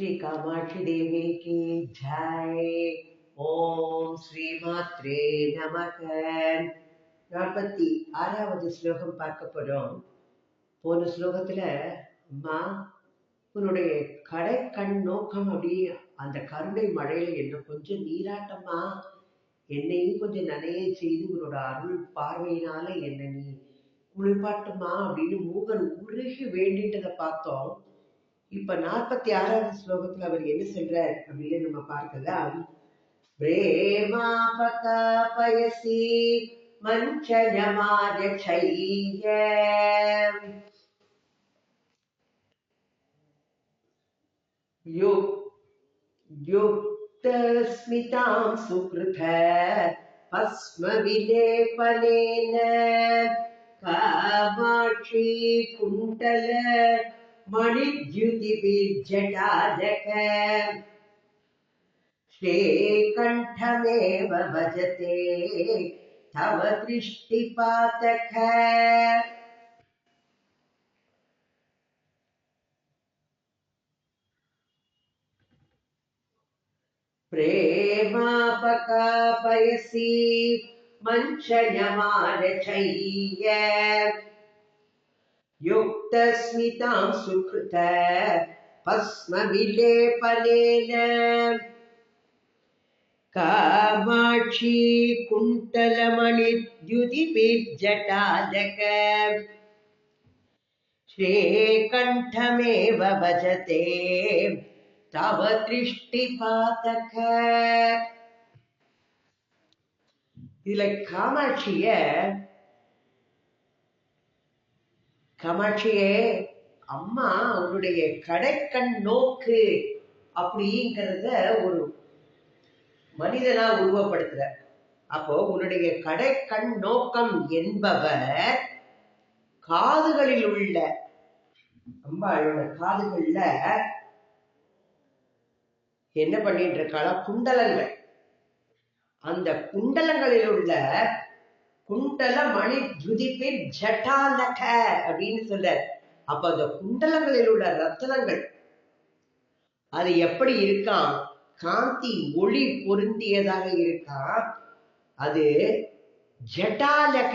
ஸ்ரீ காமாட்சி தேவி ஜாய் ஓம் ஸ்ரீ மாத்ரே நமக நாற்பத்தி ஆறாவது ஸ்லோகம் பார்க்க போறோம் போன ஸ்லோகத்துல அம்மா உன்னுடைய கடை கண் நோக்கம் அப்படி அந்த கருணை மழையில என்ன கொஞ்சம் நீராட்டமா என்னையும் கொஞ்சம் நனைய செய்து உன்னோட அருள் பார்வையினால என்ன நீ குளிப்பாட்டுமா அப்படின்னு மூகன் உருகி வேண்டிட்டதை பார்த்தோம். இப்ப நாற்பத்தி ஆறாவது ஸ்லோகத்துல அவர் என்ன சொல்றார் அப்படின்னு நம்ம பார்க்கலாம் प्रेमापकापयसि मञ्चनमार्यक्षय्य यु युक्तस्मितां सुकृत भस्मविलेपनेन कामाक्षी कुण्डल मणिद्युतिभिर्जटाजक श्रीकण्ठमेव भजते तव दृष्टिपातक। प्रेमापकापयसि मञ्चनमारचय्य युक्तस्मितां सुकृत भस्मविलेपनेन कामाक्षी कुण्टलमणिद्युतिभिर्जटाजक श्रीकण्ठमेव भजते तव दृष्टिपातक இதுல காமாட்சிய கமாட்சியே அம்மா உன்னுடைய கடைக்கண் நோக்கு அப்படிங்கிறத ஒரு மனிதனா உருவப்படுத்துற. அப்போ உன்னுடைய கடைக்கண் நோக்கம் என்பவர் காதுகளில் உள்ள அம்பாளோட காதுகள்ல என்ன பண்ணிட்டு இருக்காளா குண்டலங்கள். அந்த குண்டலங்களில் உள்ள குண்டல மணி துதிப்பில் ஜட்டாலக அப்படின்னு சொல்ல அப்ப அந்த குண்டலங்களில் உள்ள ரத்தனங்கள் அது எப்படி இருக்கான் காந்தி ஒளி பொருந்தியதாக இருக்கா? அது ஜட்டாலக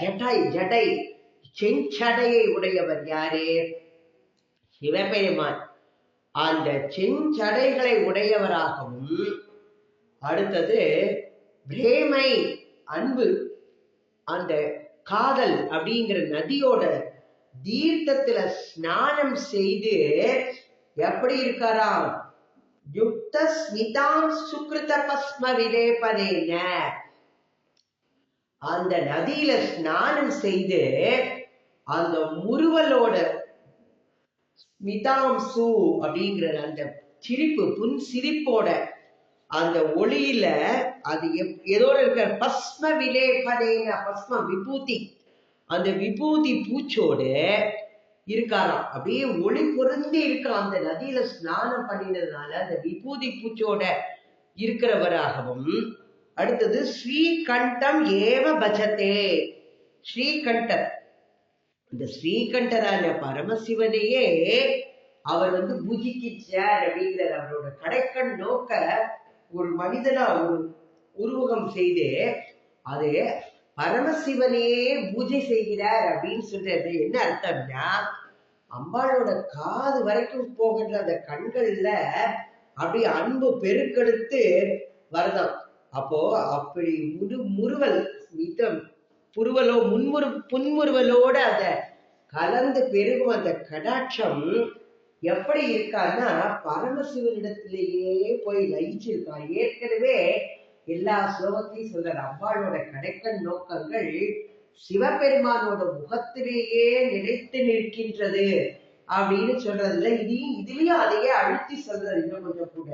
ஜடை ஜடை செஞ்சடையை உடையவர் யாரு? சிவபெருமான். அந்த செஞ்சடைகளை உடையவராகவும் அடுத்தது பிரேமை அன்பு அந்த காதல் அப்படிங்கிற நதியோட தீர்த்தத்துல ஸ்நானம் செய்து எப்படி இருக்காராம்? யுக்த ஸ்மிதாம் சுக்ருத பஸ்ம விலேபனேன அந்த நதியில ஸ்நானம் செய்து அந்த முருவலோட ஸ்மிதாம் சு அப்படிங்கிற அந்த சிரிப்பு புன் சிரிப்போட அந்த ஒளியில அது எதோட இருக்க? பஸ்ம விலேபனேன பஸ்ம விபூதி அந்த விபூதி பூச்சோடு இருக்காராம். அப்படியே ஒளி பொருந்தி இருக்க அந்த நதியில ஸ்நானம் பண்ணினதுனால அந்த விபூதி பூச்சோட இருக்கிறவராகவும் அடுத்தது ஸ்ரீகண்டம் ஏவ பஜத்தே. ஸ்ரீகண்டர் இந்த ஸ்ரீகண்டரான பரமசிவனையே அவர் வந்து பூஜிக்கிறார் அப்படிங்கிறார் அவரோட கடைக்கண் நோக்க ஒரு மனிதனா ஒரு உருவகம் செய்து அது பரமசிவனையே பூஜை செய்கிறார் அப்படின்னு சொல்றது. என்ன அர்த்தம்னா அம்பாளோட காது வரைக்கும் போகின்ற அந்த கண்கள்ல அப்படி அன்பு பெருக்கெடுத்து வரதம். அப்போ அப்படி முரு முறுவல் மிதம் புருவலோ முன்முறு புன்முறுவலோட அத கலந்து பெருகும் அந்த கடாட்சம் எப்படி இருக்கான்னா பரமசிவனிடத்திலேயே போய் லயிச்சிருக்கான் ஏற்கனவே எல்லா ஸ்லோகத்தையும் சொல்ற அவ்வாளோட கடைக்கண் நோக்கங்கள் சிவபெருமானோட முகத்திலேயே நிலைத்து நிற்கின்றது அப்படின்னு சொல்றதுல இதையும் இதுலயும் அதையே அழுத்தி சொல்றது இன்னும் கொஞ்சம் கூட.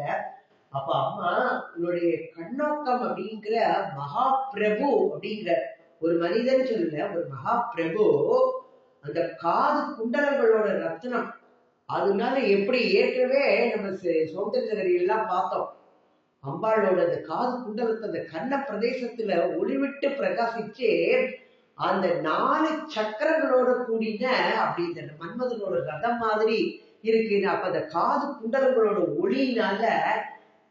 அப்ப அம்மா உன்னுடைய கண்ணோக்கம் அப்படிங்கிற மகா பிரபு அப்படிங்கிற ஒரு மனிதன் சொல்லல ஒரு மகா பிரபு அந்த காது குண்டலங்களோட ரத்னம் அதனால எப்படி ஏற்கனவே நம்ம சௌந்தரகரி எல்லாம் பார்த்தோம். அம்பாளோட அந்த காது குண்டலத்தை அந்த கண்ண பிரதேசத்துல ஒளிவிட்டு பிரகாசிச்சு அந்த நாலு சக்கரங்களோட கூடின அப்படி இந்த மன்மதனோட ரதம் மாதிரி இருக்கு அப்ப அந்த காது குண்டலங்களோட ஒளியினால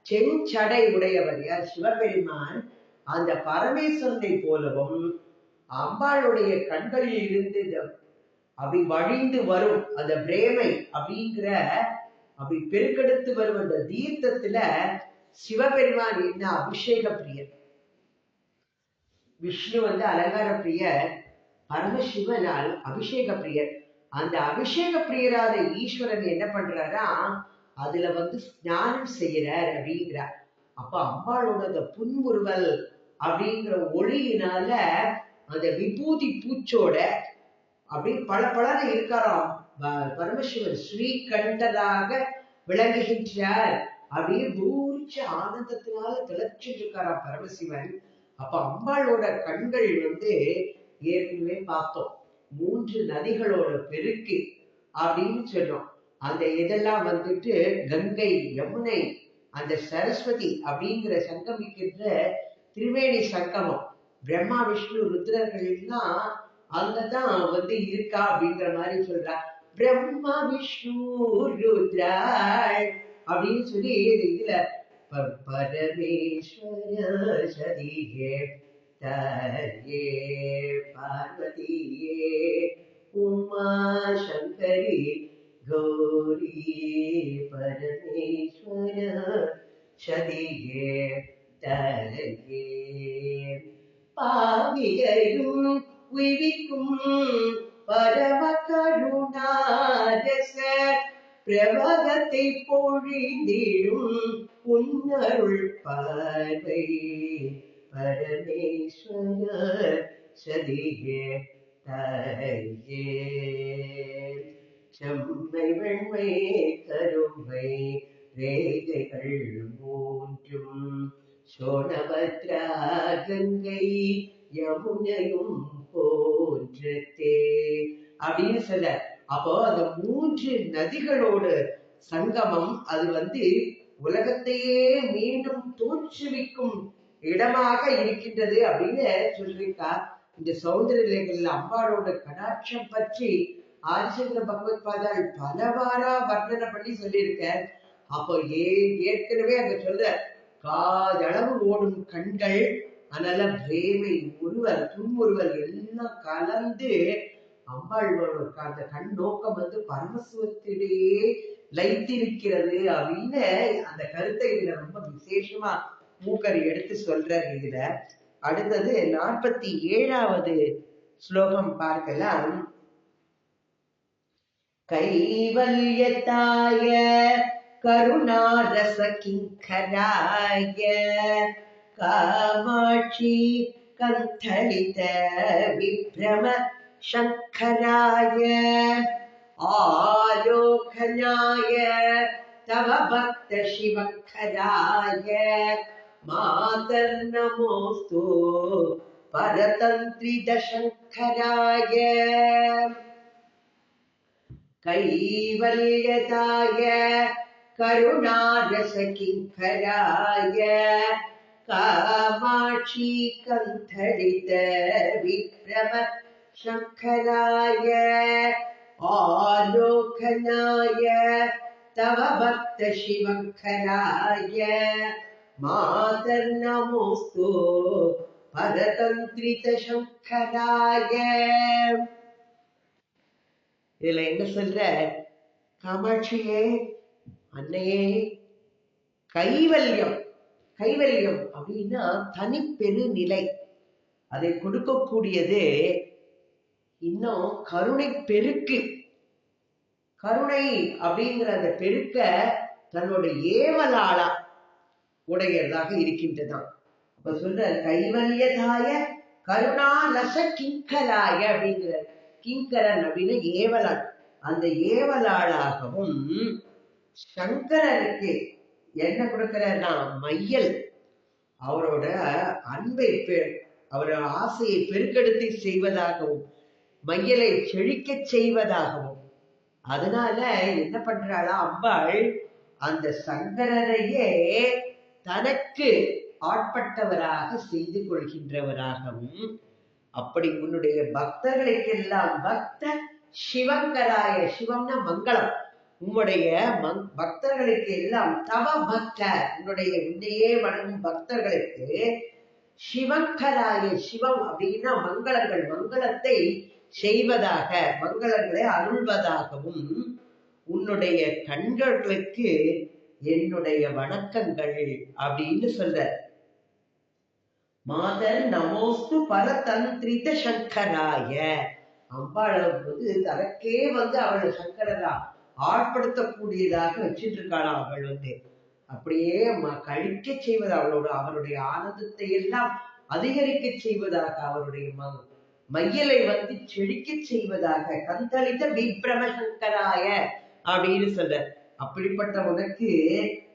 செஞ்சடை உடையவர் யார்? சிவபெருமான். அந்த பரமேஸ்வரனை போலவும் அம்பாளுடைய கண்களில் இருந்து அப்படி வழிந்து வரும் அந்த பிரேமை அப்படிங்கிற அப்படி பெருக்கெடுத்து வரும் அந்த தீர்த்தத்துல சிவபெருமான் என்ன அபிஷேக பிரியர்? விஷ்ணு வந்து அலங்கார பிரியர் பரமசிவனால் அபிஷேக பிரியர். அந்த அபிஷேக பிரியராத ஈஸ்வரன் என்ன பண்றாரா? அதுல வந்து ஸ்நானம் செய்யறார் அப்படிங்கிறார். அப்ப அம்பாளோட அந்த புன்முறுவல் அப்படிங்கிற ஒளியினால அந்த விபூதி பூச்சோட அப்படி பல பலன இருக்காராம். பரமசிவன் ஸ்ரீகண்டராக விளங்குகின்றார். அப்படியே பூரிச்ச ஆனந்தத்தினால திளைச்சிட்டு இருக்காரா பரமசிவன். அப்ப அம்பாளோட கண்கள் வந்து ஏற்கனவே பார்த்தோம். மூன்று நதிகளோட பெருக்கு அப்படின்னு சொல்றோம் அந்த இதெல்லாம் வந்துட்டு கங்கை யமுனை அந்த சரஸ்வதி அப்படிங்கிற சங்கமிக்கின்ற திரிவேணி சங்கமம். பிரம்மா விஷ்ணு ருத்ரர்கள் எல்லாம் அங்கதான் வந்து இருக்கா அப்படிங்கிற மாதிரி சொல்றா. பிரம்மா விஷ்ணு ருத்ராள் அப்படின்னு சொல்லி இதுல பரமேஸ்வர சதிகே தயே பார்வதியே உமா சங்கரி கௌரி பரமேஸ்வர சதியே தயே பாவியரும் உய்விக்கும் பரம கருணாரச பிரபகத்தை பொழிந்திடும் உன்னருள் பார்வை. பரமேஸ்வர சதியே தாயே. செம்மை வெண்மை கருமை ரேகைகள் மூன்றும் சோனபத்ரா கங்கை யமுனையும் போன்றதே அப்படின்னு சொல்ல அப்போ அந்த மூன்று நதிகளோட சங்கமம் அது வந்து உலகத்தையே மீண்டும் தோற்றுவிக்கும் இடமாக இருக்கின்றது அப்படின்னு சொல்லியிருக்கா இந்த சௌந்தரலைகள் அம்பாளோட கடாட்சம் பற்றி ஆதிசங்கர பகவத் பாதால் பலவாரா வர்ணனை பண்ணி சொல்லியிருக்க அப்போ ஏ ஏற்கனவே அங்க சொல்ற காதளவு ஓடும் கண்கள் அதனால பிரேமை ஒருவர் துன்முறுவல் எல்லாம் கலந்து அம்பாளோட அந்த கண் நோக்கம் வந்து பரமசுவத்திலேயே லைத்திருக்கிறது அப்படின்னு அந்த கருத்தை இதுல ரொம்ப விசேஷமா மூக்கர் எடுத்து சொல்றார் இதுல. அடுத்தது நாற்பத்தி ஏழாவது ஸ்லோகம் பார்க்கலாம். கைவல்யத்தாய கருணாரச கிங்கராய காமாட்சி கந்தளித விப்ரம शङ्कराय। आलोकनाय। तव भक्तशिवखराय। मातर्नमोऽस्तु परतन्त्रिदशङ्कराय कैवल्यताय। करुणारसकिङ्कराय। कामाक्षी कन्थरित विक्रम शङ्कराय आलोकनाय तव भक्त शिवङ्कराय मातर्नमोऽस्तु परतन्त्रितशङ्कराय இதுல என்ன சொல்ற காமாட்சியே அன்னையே கைவல்யம் கைவல்யம் அப்படின்னா தனிப்பெரு நிலை அதை கொடுக்கக்கூடியது இன்னும் கருணை பெருக்கு. கருணை அப்படிங்கிற அந்த பெருக்க தன்னோட ஏவலாளா உடையதாக இருக்கின்றதாம். அப்ப சொல்ற கைவல்யதாய கருணாலச கிங்கராய அப்படிங்கிற கிங்கரன் அப்படின்னு ஏவலாள். அந்த ஏவலாளாகவும் சங்கரனுக்கு என்ன கொடுக்கிறார்னா மையல். அவரோட அன்பை பெ- அவரோட ஆசையை பெருக்கெடுத்து செய்வதாகவும் மயிலை செழிக்கச் செய்வதாகவும். அதனால என்ன பண்றாளா அம்பாள் அந்த சங்கரரையே தனக்கு ஆட்பட்டவராக செய்து கொள்கின்றவராகவும் அப்படி உன்னுடைய பக்தர்களுக்கெல்லாம் பக்த சிவங்கராய சிவம்னா மங்களம். உம்முடைய மங்- பக்தர்களுக்கு எல்லாம் தவ பக்த உன்னுடைய உன்னையே வணங்கும் பக்தர்களுக்கு சிவங்கராய சிவம் அப்படின்னா மங்களங்கள் மங்களத்தை செய்வதாக மங்களங்களை அருள்வதாகவும் உன்னுடைய கண்களுக்கு என்னுடைய வணக்கங்கள் அப்படின்னு சொல்ற மாதர் நமோஸ்து பரதந்திரித சங்கராய. அம்பாளை தனக்கே வந்து அவள் சங்கரரா ஆட்படுத்தக்கூடியதாக வச்சிட்டு இருக்காளாம் அவள் வந்து. அப்படியே கழிக்க செய்வது அவளோட அவருடைய ஆனந்தத்தை எல்லாம் அதிகரிக்க செய்வதாக அவருடைய ம மையலை வந்து செழிக்க செய்வதாக கந்தளித்த விப்ரமசங்கராய அப்படின்னு சொல்ற அப்படிப்பட்ட உனக்கு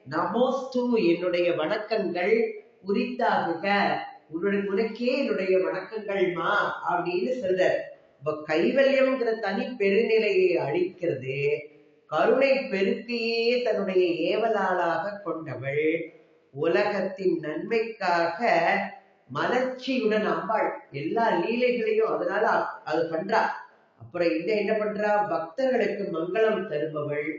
நமோஸ்து என்னுடைய வணக்கங்கள் உரித்தாகுக. உன்னுடைய உனக்கே என்னுடைய வணக்கங்கள்மா அப்படின்னு சொல்ற இப்ப கைவல்யம்ங்கிற தனி பெருநிலையை அழிக்கிறது கருணை பெருக்கையே தன்னுடைய ஏவலாளாக கொண்டவள். உலகத்தின் நன்மைக்காக மலர்ச்சியுடன் அம்பாள் எல்லா லீலைகளையும் அதனால அது பண்றா. அப்புறம் இந்த என்ன பண்றா? பக்தர்களுக்கு மங்களம் தருபவள்.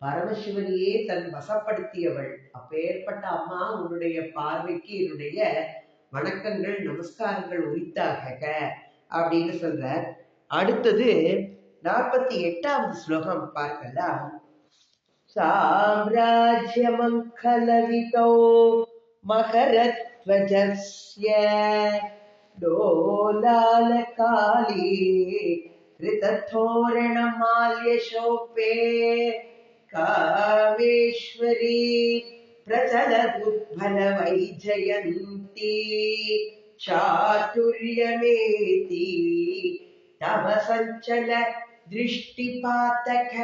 பரமசிவனையே தன் வசப்படுத்தியவள். அப்பேற்பட்ட அம்மா உன்னுடைய பார்வைக்கு என்னுடைய வணக்கங்கள் நமஸ்காரங்கள் உரித்தாக அப்படின்னு சொல்ற. அடுத்தது நாற்பத்தி எட்டாவது ஸ்லோகம் பார்க்கலாம் சாம்ராஜ்யமங்கலவிதோ மகரத்வஜஸ்ய डोलालकाली कृतथोरणमाल्यशोपे कामेश्वरी प्रचलदुर्बलवैजयन्ती चातुर्यमेति तव सञ्चल दृष्टिपातक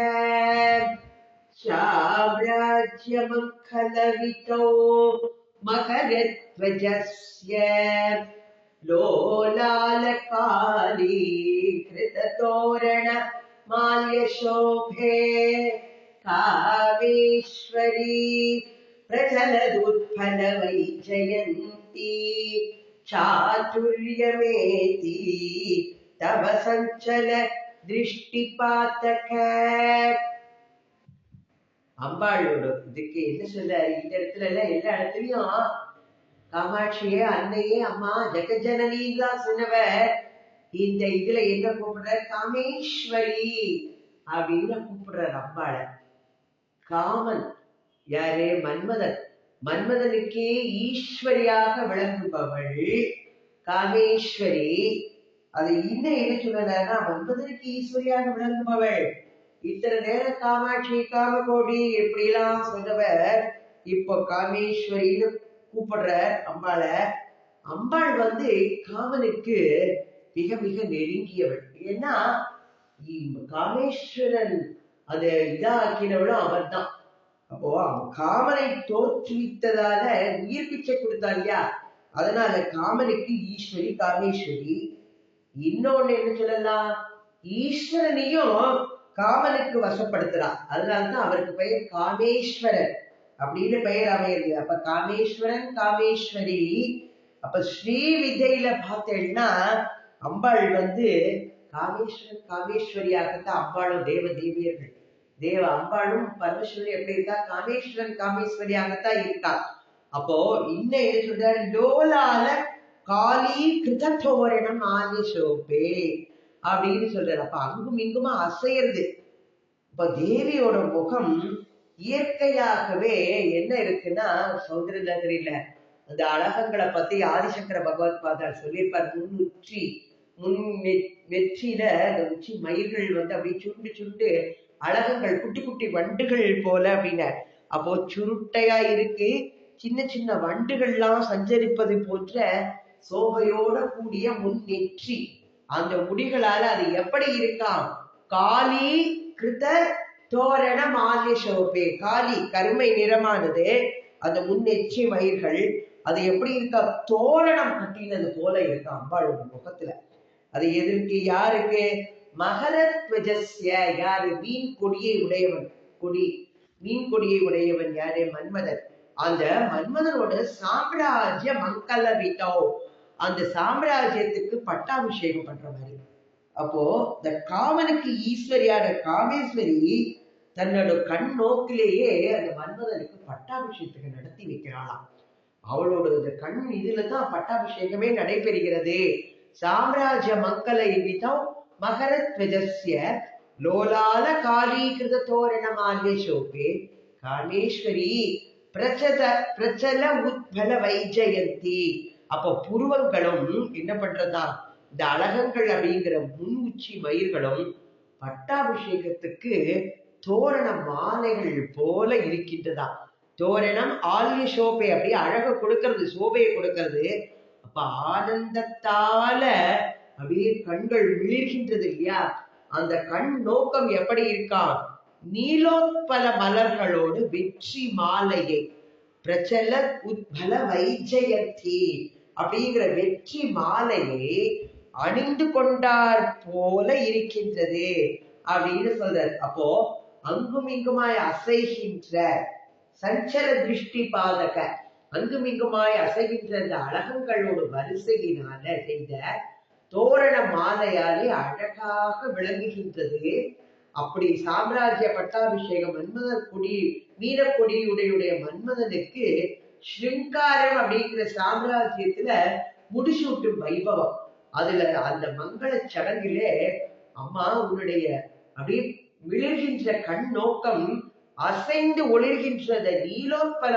साम्राज्यमङ्खलवितो मकरध्वजस्य लोलालकाली कृततोरण माल्यशोभे। कामेश्वरी प्रचलदुर्फलवैजयन्ती चातुर्यमेति तव सञ्चल திருஷ்டி திருஷ்டிபாத்தக. அம்பாளோட இதுக்கு என்ன சொல்றாரு? இந்த இடத்துல எல்லாம் எல்லா இடத்துலயும் காமாட்சியே அன்னையே அம்மா ஜெகஜனனிதான் சொன்னவர் இந்த இதுல என்ன கூப்பிடுறாரு? காமேஸ்வரி அப்படின்னு கூப்பிடுற அம்பாள. காமன். யாரு? மன்மதன். மன்மதனுக்கே ஈஸ்வரியாக விளங்குபவள் காமேஸ்வரி. அது இன்னும் என்ன சொல்றாருன்னா மன்மதனுக்கு ஈஸ்வரியாக விளங்குபவள். இத்தனை நேரம் காமாட்சி காம கோடி எப்படி இப்படிலாம் சொன்னவர் இப்போ காமேஸ்வரின்னு கூப்பிடுற அம்பாள. அம்பாள் வந்து காமனுக்கு மிக மிக நெருங்கியவள். ஏன்னா காமேஸ்வரன் அதை இதாக்கினவளும் அவர்தான். அப்போ காமனை தோற்றுவித்ததால உயிர் பிச்சை கொடுத்தா இல்லையா? அதனால காமனுக்கு ஈஸ்வரி காமேஸ்வரி இன்னொன்னு என்ன சொல்லலாம் ஈஸ்வரனையும் காமனுக்கு வசப்படுத்துறான் அதனாலதான் அவருக்கு பெயர் காமேஸ்வரர் அப்படின்னு பெயர் அமையுது. அப்ப காமேஸ்வரன் காமேஸ்வரி. அப்ப ஸ்ரீ விஜயில பார்த்தேன்னா அம்பாள் வந்து காமேஸ்வரன் காமேஸ்வரியாகத்தான் அம்பாளும் தேவ தேவியர்கள் தேவ அம்பாளும் பரமேஸ்வரி எப்படி இருக்கா? காமேஸ்வரன் காமேஸ்வரியாகத்தான் இருக்கா. அப்போ இன்னும் என்ன சொல்றாரு? லோலால காளி கிருதத்தோரணம் ஆதி சோபே அப்படின்னு சொல்றாரு. அப்ப அங்கும் இங்குமா அசையிறது. இப்ப தேவியோட முகம் இயற்கையாகவே என்ன இருக்குன்னா சௌந்தர நகரில அந்த அழகங்களை பத்தி ஆதிசங்கர பகவத் பாதார் சொல்லியிருப்பார் முன்னுச்சி முன் வெற்றியில அந்த உச்சி மயில்கள் வந்து அப்படியே சுருண்டு சுருண்டு அழகங்கள் குட்டி குட்டி வண்டுகள் போல அப்படின்னு. அப்போ சுருட்டையா இருக்கு. சின்ன சின்ன வண்டுகள்லாம் சஞ்சரிப்பது போன்ற சோகையோட கூடிய முன் நெற்றி. அந்த முடிகளால அது எப்படி இருக்காம் காளி கிருத தோரண மாலிய சோபே. காளி கருமை நிறமானது. அந்த முன்னெச்சி மயிர்கள் அது எப்படி இருக்கா? தோரணம் கட்டினது போல இருக்கு? அம்பாளோட முகத்துல. அது எதிர்க்கு யாருக்கு? மகரத்வஜஸ்ய யாரு? மீன் கொடியை உடையவன். கொடி மீன் கொடியை உடையவன் யாரு? மன்மதன். அந்த மன்மதனோட சாம்ராஜ்ய மங்கள விட்டோ அந்த சாம்ராஜ்யத்துக்கு பட்டாபிஷேகம் பண்ற மாதிரி. அப்போ இந்த காமனுக்கு ஈஸ்வரியான காமேஸ்வரி தன்னோட கண் நோக்கிலேயே அந்த மன்மதனுக்கு பட்டாபிஷேகத்துக்கு நடத்தி வைக்கிறாளாம். அவளோட இந்த கண் இதுல தான் பட்டாபிஷேகமே நடைபெறுகிறது. சாம்ராஜ்ய மக்களை விதம் மகரத்வஜஸ்ய லோலால காலீகிருத தோரணமால்ய சோபே. காமேஸ்வரி பிரச்சத பிரச்சல உத்பல வைஜயந்தி. அப்போ புருவங்களும் என்ன பண்றதா இந்த அழகங்கள் அப்படிங்கிற முன் உச்சி மயிர்களும் பட்டாபிஷேகத்துக்கு தோரண மாலைகள் போல இருக்கின்றதா? தோரணம் ஆல்ய சோபை அப்படியே அழக கொடுக்கறது சோபையை கொடுக்கறது. அப்ப ஆனந்தத்தால அப்படியே கண்கள் விழிர்கின்றது இல்லையா? அந்த கண் நோக்கம் எப்படி இருக்கா? நீலோத்பல மலர்களோடு வெற்றி மாலையை பிரச்சல உத்பல வைஜயத்தி அப்படிங்கிற வெற்றி மாலையை அணிந்து கொண்டார் போல இருக்கின்றது அப்படின்னு சொல்றார். அப்போ அங்கும் இங்குமாய் அசைகின்ற சஞ்சல திருஷ்டி பாதக அங்கும் இங்குமாய் அசைகின்ற அந்த அழகங்களோட வரிசையினால செய்த தோரண மாலையாலே அழகாக விளங்குகின்றது. அப்படி சாம்ராஜ்ய பட்டாபிஷேகம் மன்மதன் கொடி வீரக்கொடியுடைய மன்மதனுக்கு ஸ்ருங்காரம் அப்படிங்கிற சாம்ராஜ்யத்துல முடிசூட்டும் வைபவம். அதுல அந்த மங்கள சடங்கிலே அம்மா உன்னுடைய அப்படியே விழுகின்ற கண் நோக்கம் அசைந்து ஒளிர்கின்ற அந்த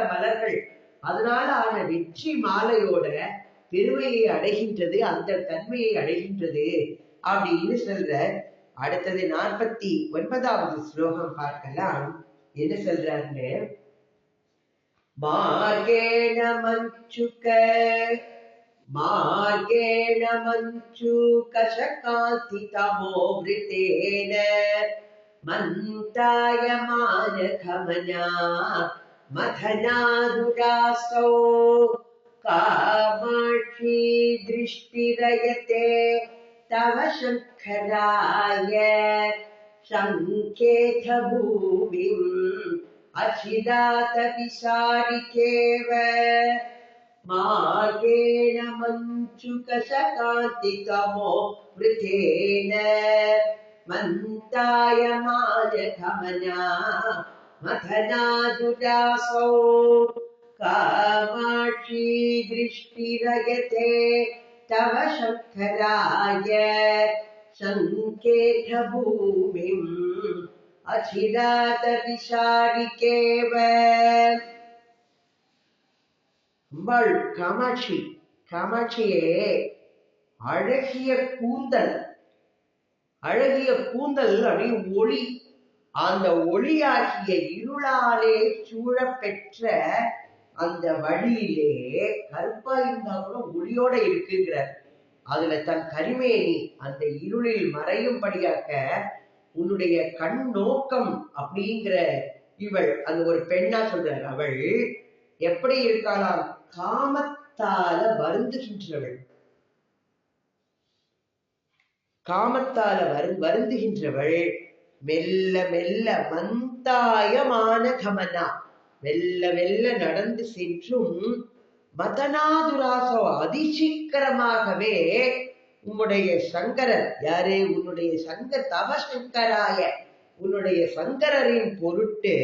மலர்கள் அதனால ஆன வெற்றி மாலையோட பெருமையை அடைகின்றது அந்த தன்மையை அடைகின்றது அப்படின்னு சொல்ற. அடுத்தது நாற்பத்தி ஒன்பதாவது ஸ்லோகம் பார்க்கலாம். என்ன சொல்றாருன்னு? मार्गेण मञ्चुक मार्गेण मञ्चूकशकान्ति मन्तायमानखमना मथनादुरासौ कामाक्षी दृष्टिरयते तव शङ्खराय शङ्केथ भूमिम् विसारिकेव मार्गेण मञ्चुकशकान्तितमो वृथेन। मन्तायमानगमना मथनादुरासौ कामाक्षी दृष्टिरयते तव शङ्कराय सङ्केतभूमिम्। अचिरात அச்சிதாதவிசாரிக்கேவ அம்பாள் காமாட்சி காமாட்சியே அழகிய கூந்தல் அழகிய கூந்தல் அப்படி ஒளி அந்த ஒளியாகிய இருளாலே சூழப்பெற்ற அந்த வழியிலே கருப்பா இருந்தா கூட ஒளியோட இருக்குங்கிறார் அதுல தன் கரிமேனி அந்த இருளில் மறையும்படியாக்க உன்னுடைய கண் நோக்கம் அப்படிங்கிற இவள் அது ஒரு பெண்ணா சொல்றார் அவள் எப்படி இருக்காளாம்? காமத்தால வருந்துகின்றவள். காமத்தால வரு வருந்துகின்றவள். மெல்ல மெல்ல மந்தாயமான கமனா. மெல்ல மெல்ல நடந்து சென்றும் மதனாதுராசோ அதிசீக்கிரமாகவே உம்முடைய சங்கரர் யாரே? உன்னுடைய சங்கர் தவ சங்கராய உன்னுடைய சங்கரரின் பொருட்டு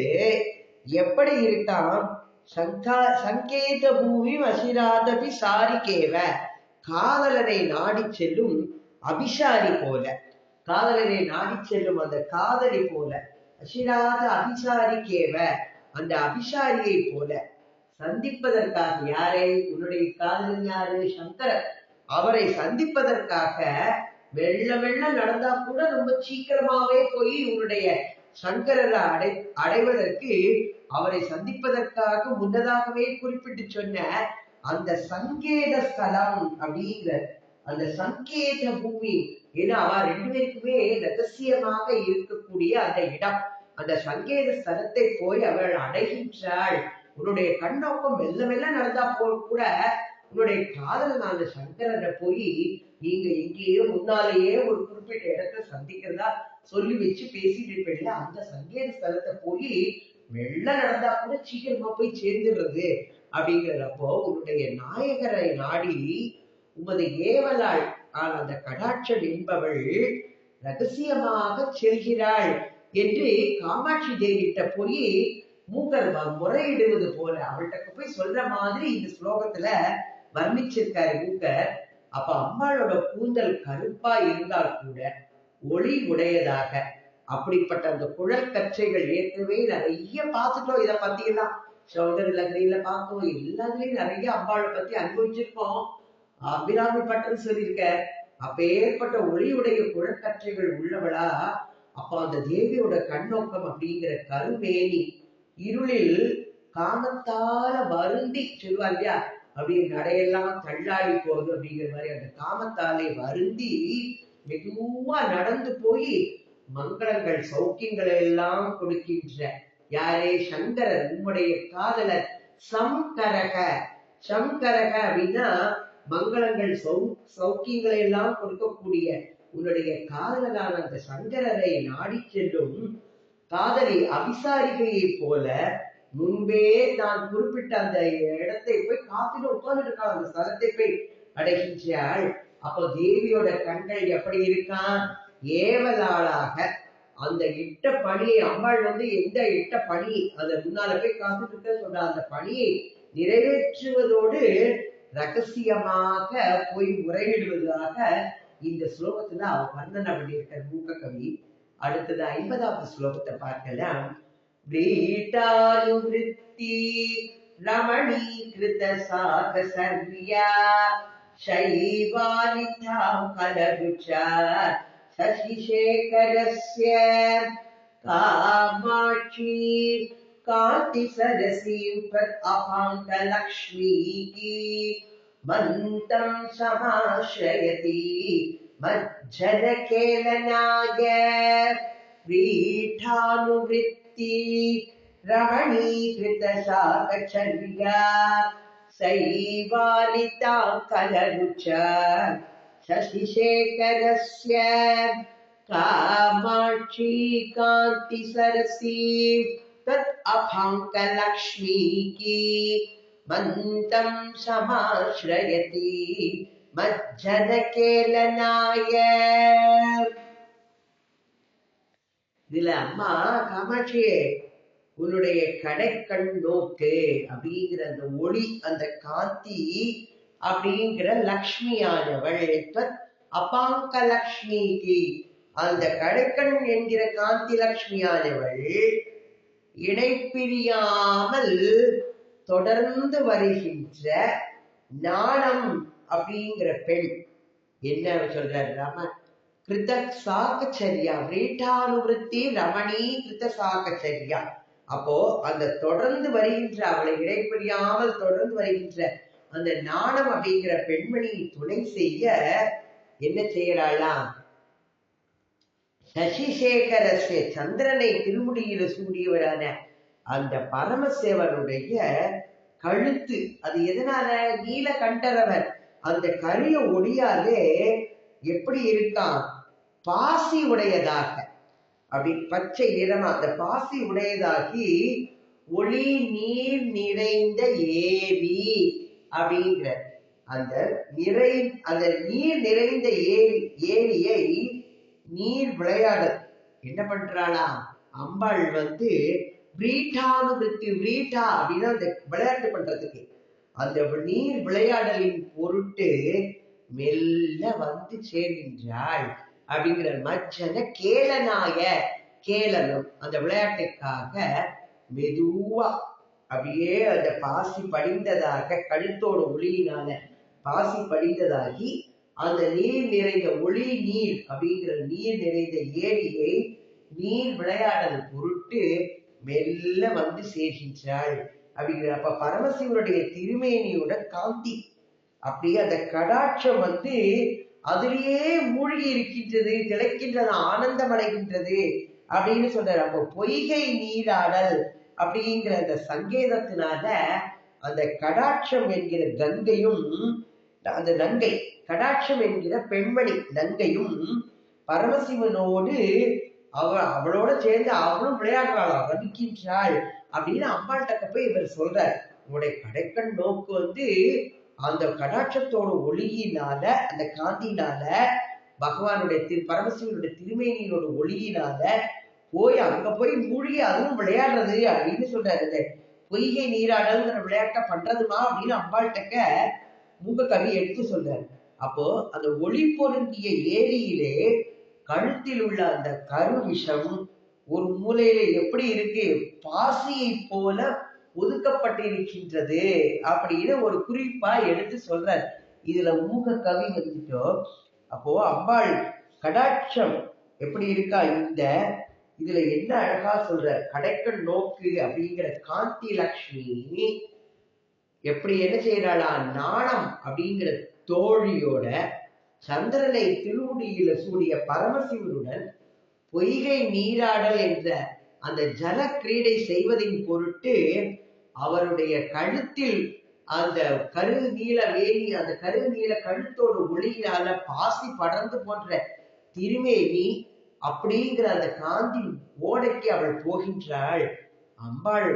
எப்படி இருக்கான் சங்கா சங்கேத பூமி வசிராதபி சாரிகேவ. காதலனை நாடி செல்லும் அபிசாரி போல. காதலனை நாடி செல்லும் அந்த காதலி போல. அசிராத அபிசாரிக்கேவ அந்த அபிசாரியை போல. சந்திப்பதற்காக யாரை? உன்னுடைய காதலன் யாரு? சங்கரர். அவரை சந்திப்பதற்காக வெள்ள வெள்ள நடந்தா கூட ரொம்ப சீக்கிரமாவே போய் உன்னுடைய சங்கரரை அடை அடைவதற்கு அவரை சந்திப்பதற்காக முன்னதாகவே குறிப்பிட்டு சொன்ன அந்த சங்கேத ஸ்தலம் அப்படிங்கிற அந்த சங்கேத பூமி ஏன்னா அவ ரெண்டு பேருக்குமே ரகசியமாக இருக்கக்கூடிய அந்த இடம். அந்த சங்கேத ஸ்தலத்தை போய் அவள் அடைகின்றாள். உன்னுடைய கண்ணோக்கம் மெல்ல மெல்ல நடந்தா போல் கூட உன்னுடைய காதலனான சங்கரரை போய் நீங்க எங்கேயோ முன்னாலேயே ஒரு குறிப்பிட்ட இடத்துல சந்திக்கிறதா சொல்லி வச்சு பேசிட்டு இருப்பீங்களா அந்த சங்கேத ஸ்தலத்தை போய் மெல்ல நடந்தா கூட சீக்கிரமா போய் சேர்ந்துடுறது அப்படிங்கிறப்போ உன்னுடைய நாயகரை நாடி உமது ஏவலாள் ஆனால் அந்த கடாட்சம் என்பவள் ரகசியமாக செல்கிறாள் என்று காமாட்சி தேவிட்ட போய் மூக்கர் முறையிடுவது போல அவள்கிட்ட போய் சொல்ற மாதிரி இந்த ஸ்லோகத்துல வர்ணிச்சிருக்காரு மூக்கர் அப்ப அம்பாளோட கூந்தல் கருப்பா இருந்தால் கூட ஒளி உடையதாக. அப்படிப்பட்ட அந்த குழல் கற்றைகள் ஏற்கனவே நிறைய பார்த்துட்டோம் இதை பத்தியெல்லாம். சௌடர் லகரியில பார்த்தோம். எல்லாத்துலயும் நிறைய அம்பாளை பத்தி அனுபவிச்சிருக்கோம் அபிராமி பட்டன் சொல்லியிருக்க அப்பேற்பட்ட ஒளியுடைய குழற்கற்றைகள் உள்ளவளா? அப்ப அந்த தேவியோட கண்ணோக்கம் அப்படிங்கிற கருமேனி. இருளில் காமத்தால வருந்தி சொல்லுவா இல்லையா? அப்படின்னு நடையெல்லாம் தள்ளாடி போகுது அப்படிங்கிற மாதிரி அந்த காமத்தாலே வருந்தி மெதுவா நடந்து போய் மங்களங்கள் சௌக்கியங்களை எல்லாம் கொடுக்கின்ற யாரே சங்கரர் உம்முடைய காதலர் சம்கரக. சங்கரக அப்படின்னா மங்களங்கள் சௌ சௌக்கியங்களை எல்லாம் கொடுக்கக்கூடிய உன்னுடைய காதலரான அந்த சங்கரரை நாடி செல்லும் காதலி அபிசாரிகையை போல முன்பே நான் குறிப்பிட்ட அந்த இடத்தை போய் காத்திட்டு உட்கார்ந்து இருக்கான் அந்த ஸ்தலத்தை போய் அடைகின்றாள். அப்போ தேவியோட கண்கள் எப்படி இருக்கான் ஏவலாளாக. அந்த இட்ட பணியை அம்பாள் வந்து எந்த இட்ட பணி? அந்த முன்னால போய் காத்துட்டு இருக்க சொல்ற அந்த பணியை நிறைவேற்றுவதோடு ரகசியமாக போய் முறையிடுவதாக இந்த ஸ்லோகத்துல அவ வர்ணனை பண்ணியிருக்க மூக்க கவி அடுத்தது ஐம்பதாவது ஸ்லோகத்தை பார்க்கலாம். व्रीटानुवृत्ति रमणीकृत सागसर्या शैवानितां कलरुचा शशिशेखरस्य कामाक्षी कान्तिसरसीं त्वत् अपाङ्कलक्ष्मीः मन्तं समाश्रयति मज्जनकेलनाय। पीठानुवृत्ति रमणीकृतशाकचर्या सैवालितां कलरुच। शशिशेखरस्य कामाक्षी कान्तिसरसी तत् अभाङ्कलक्ष्मीः मन्तं समाश्रयति। मज्जनकेलनाय இதுல அம்மா காமாட்சியே உன்னுடைய கடைக்கண் நோக்கு அப்படிங்கிற அந்த ஒளி அந்த காந்தி அப்படிங்கிற லக்ஷ்மியானவள். தத் அபாங்க லக்ஷ்மிக்கு அந்த கடைக்கண் என்கிற காந்தி லக்ஷ்மியானவள் இணைப்பிரியாமல் தொடர்ந்து வருகின்ற நாணம் அப்படிங்கிற பெண். என்ன சொல்றாரு ராம கிருத சாகச்சரியா வீட்டானுவருத்தி ரமணி கிருத சாகச்சரியா அப்போ அந்த தொடர்ந்து வருகின்ற அவளை இடைப்படியாமல் தொடர்ந்து வருகின்ற அந்த நாணம் அப்படிங்கிற பெண்மணி துணை செய்ய என்ன செய்யறாளாம் சசிசேகரஸ்ய சந்திரனை திருமுடியில சூடியவரான அந்த பரமசேவனுடைய கழுத்து. அது எதனால? நீல கண்டரவர் அந்த கரிய ஒளியாலே எப்படி இருக்கான்? பாசி உடையதாக அப்படி பச்சை நிறமா அந்த பாசி உடையதாகி ஒளி நீர் நிறைந்த ஏரி அப்படிங்கிற அந்த நிறை அந்த நீர் நிறைந்த ஏரி ஏரியை நீர் விளையாட. என்ன பண்றாளா? அம்பாள் வந்து வீட்டானுபத்தி வீட்டா அப்படின்னா அந்த விளையாட்டு பண்றதுக்கு. அந்த நீர் விளையாடலின் பொருட்டு மெல்ல வந்து சேர்கின்றாள். அப்படிங்கிற மச்சன கேளனாய கேளனும் அந்த விளையாட்டுக்காக மெதுவா அப்படியே அந்த பாசி படிந்ததாக கழுத்தோட ஒளியினால பாசி படிந்ததாகி அந்த நீர் நிறைந்த ஒளி நீர் அப்படிங்கிற நீர் நிறைந்த ஏரியை நீர் விளையாடல் பொருட்டு மெல்ல வந்து சேர்கின்றாள். அப்படிங்கிற அப்ப பரமசிவனுடைய திருமேனியோட காந்தி. அப்படியே அந்த கடாட்சம் வந்து அதிலேயே மூழ்கி இருக்கின்றது திளைக்கின்றது ஆனந்தம் அடைகின்றது அப்படின்னு சொல்றாரு. அப்போ பொய்கை நீராடல் அப்படிங்கிற அந்த சங்கேதத்தினால அந்த கடாட்சம் என்கிற கங்கையும் அந்த நங்கை கடாட்சம் என்கிற பெண்மணி நங்கையும் பரமசிவனோடு அவ அவளோட சேர்ந்து அவளும் விளையாடுறாளாம் ரமிக்கின்றாள் அப்படின்னு அம்பாள்கிட்ட போய் இவர் சொல்றார். உங்களுடைய கடைக்கண் நோக்கு வந்து அந்த கடாட்சத்தோட ஒளியினால அந்த காந்தினால பகவானுடைய திரு பரமசிவனுடைய திருமேனியோட ஒளியினால போய் அங்க போய் மூழ்கி அதுவும் விளையாடுறது அப்படின்னு சொல்றாரு. பொய்கை நீராடல் விளையாட்டை பண்றதுமா அப்படின்னு அம்பாள்கிட்டக்க மூக்க கவி எடுத்து சொல்றாரு. அப்போ அந்த ஒளி பொருந்திய ஏரியிலே கழுத்தில் உள்ள அந்த கரு விஷம் ஒரு மூலையில எப்படி இருக்கு? பாசியை போல ஒதுக்கப்பட்டிருக்கின்றது அப்படின்னு ஒரு குறிப்பா எடுத்து சொல்றார். இதுல ஊக கவி வந்துட்டோ அப்போ அம்பாள் கடாட்சம் எப்படி இருக்கா? இந்த இதுல என்ன அழகா சொல்ற கடைக்கண் நோக்கு அப்படிங்கிற காந்தி லக்ஷ்மி எப்படி என்ன செய்யறாளா நாணம் அப்படிங்கிற தோழியோட சந்திரனை திருவுடியில சூடிய பரமசிவனுடன் பொய்கை நீராடல் என்ற அந்த ஜல கிரீடை செய்வதின் பொருட்டு அவருடைய கழுத்தில் அந்த கரு நீல வேலி அந்த கரு நீல கழுத்தோடு ஒளியினால பாசி படர்ந்து போன்ற திருமேனி அப்படிங்கிற அந்த காந்தி ஓடைக்கு அவள் போகின்றாள். அம்பாள்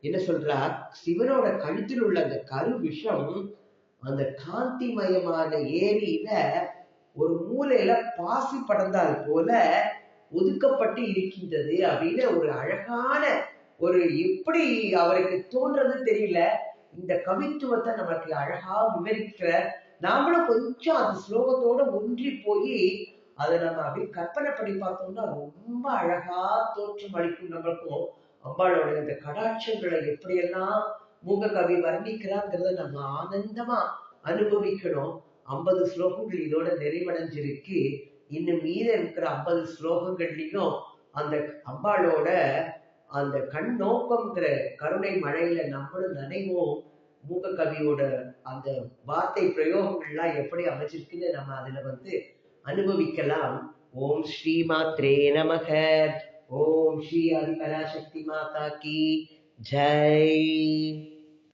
என்ன சொல்றா சிவனோட கழுத்தில் உள்ள அந்த கரு விஷம் அந்த காந்திமயமான ஏரியில ஒரு மூலையில பாசி படர்ந்தால் போல ஒதுக்கப்பட்டு இருக்கின்றது அப்படின்னு ஒரு அழகான ஒரு எப்படி அவருக்கு தோன்றது தெரியல. இந்த கவித்துவத்தை நமக்கு அழகா விவரிக்கிற நாமளும் கொஞ்சம் அந்த ஸ்லோகத்தோட ஒன்றி போய் அதை நம்ம அப்படியே கற்பனை பண்ணி பார்த்தோம்னா ரொம்ப அழகா தோற்றம் அளிக்கும் நம்மளுக்கும். அம்பாளோட இந்த கடாட்சங்களை எப்படியெல்லாம் மூக கவி வர்ணிக்கிறாங்கிறத நம்ம ஆனந்தமா அனுபவிக்கணும். ஐம்பது ஸ்லோகங்கள் இதோட நிறைவடைஞ்சிருக்கு. இன்னும் மீத இருக்கிற ஐம்பது ஸ்லோகங்கள்லயும் அந்த அம்பாளோட அந்த கண் நோக்கம்ங்கிற கருணை மழையில நம்மளும் நினைவோம். மூக கவியோட அந்த வார்த்தை பிரயோகங்கள்லாம் எப்படி அமைச்சிருக்குன்னு நம்ம அதுல வந்து அனுபவிக்கலாம். ஓம் ஸ்ரீ மாத்ரே நமக. ஓம் ஸ்ரீ ஆதிபராசக்தி மாதா கி. ஜெய்.